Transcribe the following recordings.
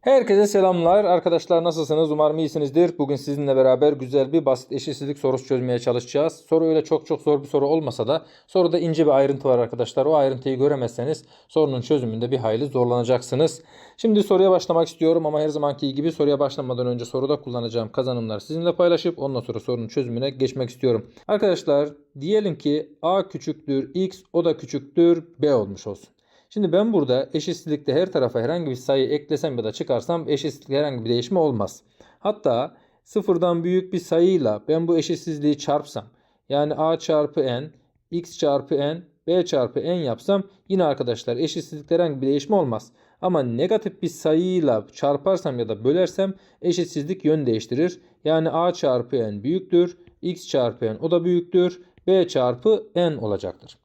Herkese selamlar. Arkadaşlar nasılsınız? Umarım iyisinizdir. Bugün sizinle beraber güzel bir basit eşitsizlik sorusu çözmeye çalışacağız. Soru öyle çok çok zor bir soru olmasa da soruda ince bir ayrıntı var arkadaşlar. O ayrıntıyı göremezseniz sorunun çözümünde bir hayli zorlanacaksınız. Şimdi soruya başlamak istiyorum ama her zamanki gibi soruya başlamadan önce soruda kullanacağım kazanımları sizinle paylaşıp ondan sonra sorunun çözümüne geçmek istiyorum. Arkadaşlar diyelim ki a küçüktür x o da küçüktür b olmuş olsun. Şimdi ben burada eşitsizlikte her tarafa herhangi bir sayı eklesem ya da çıkarsam eşitsizlikte herhangi bir değişme olmaz. Hatta sıfırdan büyük bir sayıyla ben bu eşitsizliği çarpsam yani a çarpı n, x çarpı n, b çarpı n yapsam yine arkadaşlar eşitsizlikte herhangi bir değişme olmaz. Ama negatif bir sayıyla çarparsam ya da bölersem eşitsizlik yön değiştirir. Yani a çarpı n büyüktür, x çarpı n o da büyüktür, b çarpı n olacaktır.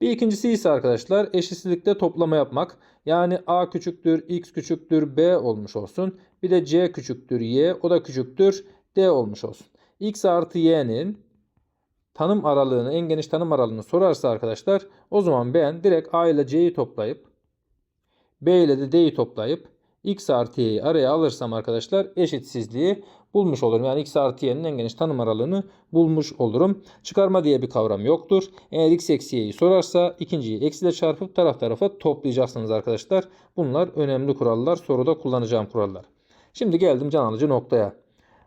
Bir ikincisi ise arkadaşlar eşitsizlikte toplama yapmak. Yani a küçüktür, x küçüktür, b olmuş olsun. Bir de c küçüktür, y o da küçüktür, d olmuş olsun. x artı y'nin tanım aralığını, en geniş tanım aralığını sorarsa arkadaşlar o zaman ben direkt a ile c'yi toplayıp b ile de d'yi toplayıp x artı y'yi araya alırsam arkadaşlar eşitsizliği bulmuş olurum. Yani x artı y'nin en geniş tanım aralığını bulmuş olurum. Çıkarma diye bir kavram yoktur. Eğer x eksi y'yi sorarsa ikinciyi eksiyle çarpıp taraf tarafa toplayacaksınız arkadaşlar. Bunlar önemli kurallar. Soruda kullanacağım kurallar. Şimdi geldim can alıcı noktaya.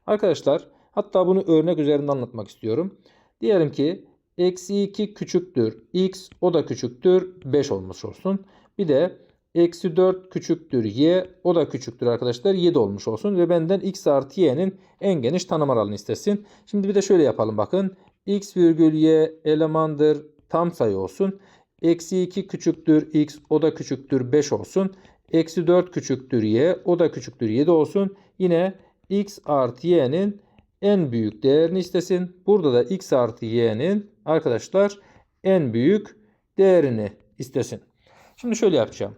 Arkadaşlar hatta bunu örnek üzerinde anlatmak istiyorum. Diyelim ki eksi 2 küçüktür x o da küçüktür 5 olmuş olsun. Bir de Eksi 4 küçüktür y. O da küçüktür arkadaşlar. 7 olmuş olsun. Ve benden x artı y'nin en geniş tanım aralığını istesin. Şimdi bir de şöyle yapalım bakın. x virgül y elemandır tam sayı olsun. Eksi 2 küçüktür x. O da küçüktür 5 olsun. Eksi 4 küçüktür y. O da küçüktür 7 olsun. Yine x artı y'nin en büyük değerini istesin. Burada da x artı y'nin arkadaşlar en büyük değerini istesin. Şimdi şöyle yapacağım.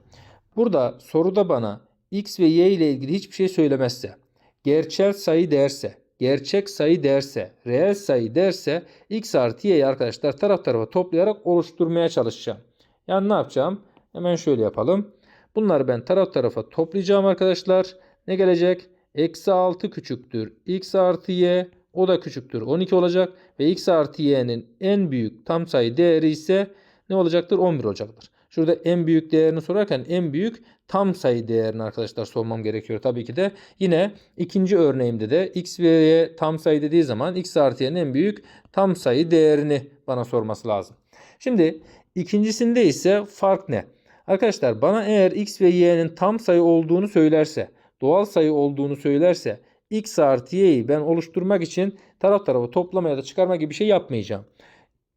Burada soruda bana x ve y ile ilgili hiçbir şey söylemezse, gerçel sayı derse, gerçek sayı derse, reel sayı derse x artı y'yi arkadaşlar taraf tarafa toplayarak oluşturmaya çalışacağım. Yani ne yapacağım? Hemen şöyle yapalım. Bunları ben taraf tarafa toplayacağım arkadaşlar. Ne gelecek? Eksi 6 küçüktür. x artı y o da küçüktür. 12 olacak. Ve x artı y'nin en büyük tam sayı değeri ise ne olacaktır? 11 olacaktır. Şurada en büyük değerini sorarken en büyük tam sayı değerini arkadaşlar sormam gerekiyor tabii ki de. Yine ikinci örneğimde de x ve y tam sayı dediği zaman x artı y'nin en büyük tam sayı değerini bana sorması lazım. Şimdi ikincisinde ise fark ne? Arkadaşlar bana eğer x ve y'nin tam sayı olduğunu söylerse, doğal sayı olduğunu söylerse x artı y'yi ben oluşturmak için taraf tarafa toplama ya da çıkarma gibi bir şey yapmayacağım.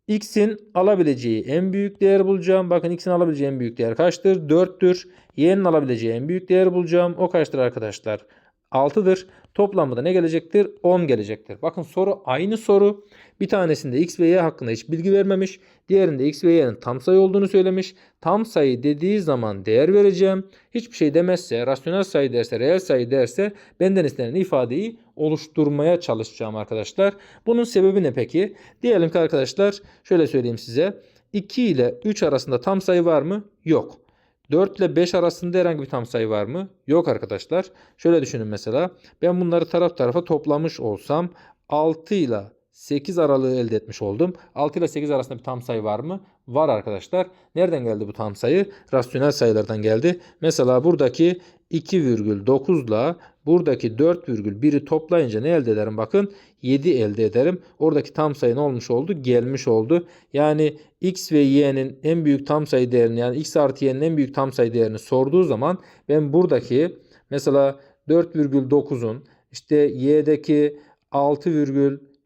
X'in alabileceği en büyük değer bulacağım. Bakın X'in alabileceği en büyük değer kaçtır? 4'tür. Y'nin alabileceği en büyük değer bulacağım. O kaçtır arkadaşlar? 6'dır. Toplamı da ne gelecektir? 10 gelecektir. Bakın soru aynı soru. Bir tanesinde x ve y hakkında hiç bilgi vermemiş. Diğerinde x ve y'nin tam sayı olduğunu söylemiş. Tam sayı dediği zaman değer vereceğim. Hiçbir şey demezse, rasyonel sayı derse, reel sayı derse benden istenen ifadeyi oluşturmaya çalışacağım arkadaşlar. Bunun sebebi ne peki? Diyelim ki arkadaşlar şöyle söyleyeyim size. 2 ile 3 arasında tam sayı var mı? Yok. 4 ile 5 arasında herhangi bir tam sayı var mı? Yok arkadaşlar. Şöyle düşünün mesela. Ben bunları taraf tarafa toplamış olsam 6 ile 8 aralığı elde etmiş oldum. 6 ile 8 arasında bir tam sayı var mı? Var arkadaşlar. Nereden geldi bu tam sayı? Rasyonel sayılardan geldi. Mesela buradaki 2,9 ile buradaki 4,1'i toplayınca ne elde ederim? Bakın 7 elde ederim. Oradaki tam sayı ne olmuş oldu? Gelmiş oldu. Yani x ve y'nin en büyük tam sayı değerini yani x artı y'nin en büyük tam sayı değerini sorduğu zaman ben buradaki mesela 4,9'un işte y'deki 6,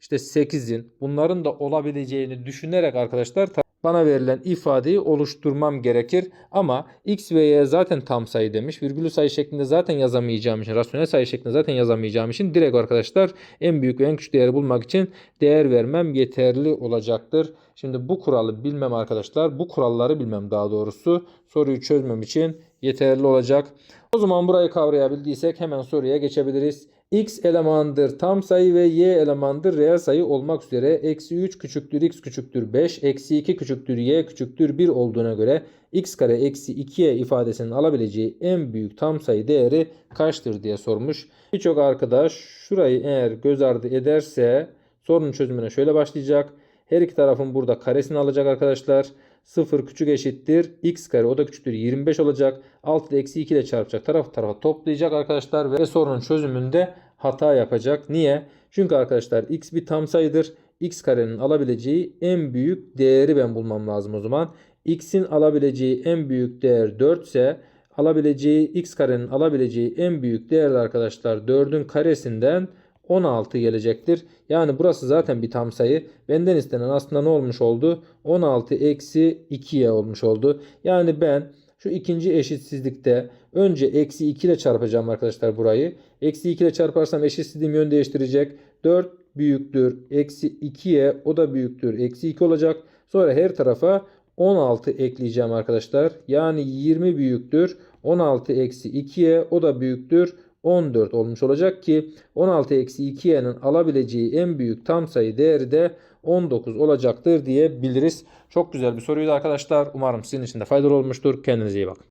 işte 8'in bunların da olabileceğini düşünerek arkadaşlar bana verilen ifadeyi oluşturmam gerekir. Ama x ve y zaten tam sayı demiş. Virgülü sayı şeklinde zaten yazamayacağım için, rasyonel sayı şeklinde zaten yazamayacağım için direkt arkadaşlar en büyük ve en küçük değeri bulmak için değer vermem yeterli olacaktır. Şimdi bu kuralı bilmem arkadaşlar, bu kuralları bilmem daha doğrusu soruyu çözmem için yeterli olacak. O zaman burayı kavrayabildiysek hemen soruya geçebiliriz. X elemandır tam sayı ve y elemandır reel sayı olmak üzere eksi 3 küçüktür x küçüktür 5 eksi 2 küçüktür y küçüktür 1 olduğuna göre x kare eksi 2y ifadesinin alabileceği en büyük tam sayı değeri kaçtır diye sormuş. Birçok arkadaş şurayı eğer göz ardı ederse sorunun çözümüne şöyle başlayacak. Her iki tarafın burada karesini alacak arkadaşlar. 0 küçük eşittir x kare o da küçüktür 25 olacak. 6 ile eksi 2 ile çarpacak taraf tarafa toplayacak arkadaşlar ve sorunun çözümünde hata yapacak. Niye? Çünkü arkadaşlar x bir tam sayıdır. x karenin alabileceği en büyük değeri ben bulmam lazım o zaman. x'in alabileceği en büyük değer 4 ise alabileceği x karenin alabileceği en büyük değer de arkadaşlar 4'ün karesinden 16 gelecektir. Yani burası zaten bir tam sayı. Benden istenen aslında ne olmuş oldu? 16 eksi 2'ye olmuş oldu. Yani ben şu ikinci eşitsizlikte önce eksi 2 ile çarpacağım arkadaşlar burayı. Eksi 2 ile çarparsam eşitsizliğim yön değiştirecek. 4 büyüktür eksi 2'ye o da büyüktür eksi 2 olacak. Sonra her tarafa 16 ekleyeceğim arkadaşlar. Yani 20 büyüktür. 16 eksi 2'ye o da büyüktür. 14 olmuş olacak ki 16 eksi 2y'nin alabileceği en büyük tam sayı değeri de 19 olacaktır diyebiliriz. Çok güzel bir soruydu arkadaşlar. Umarım sizin için de faydalı olmuştur. Kendinize iyi bakın.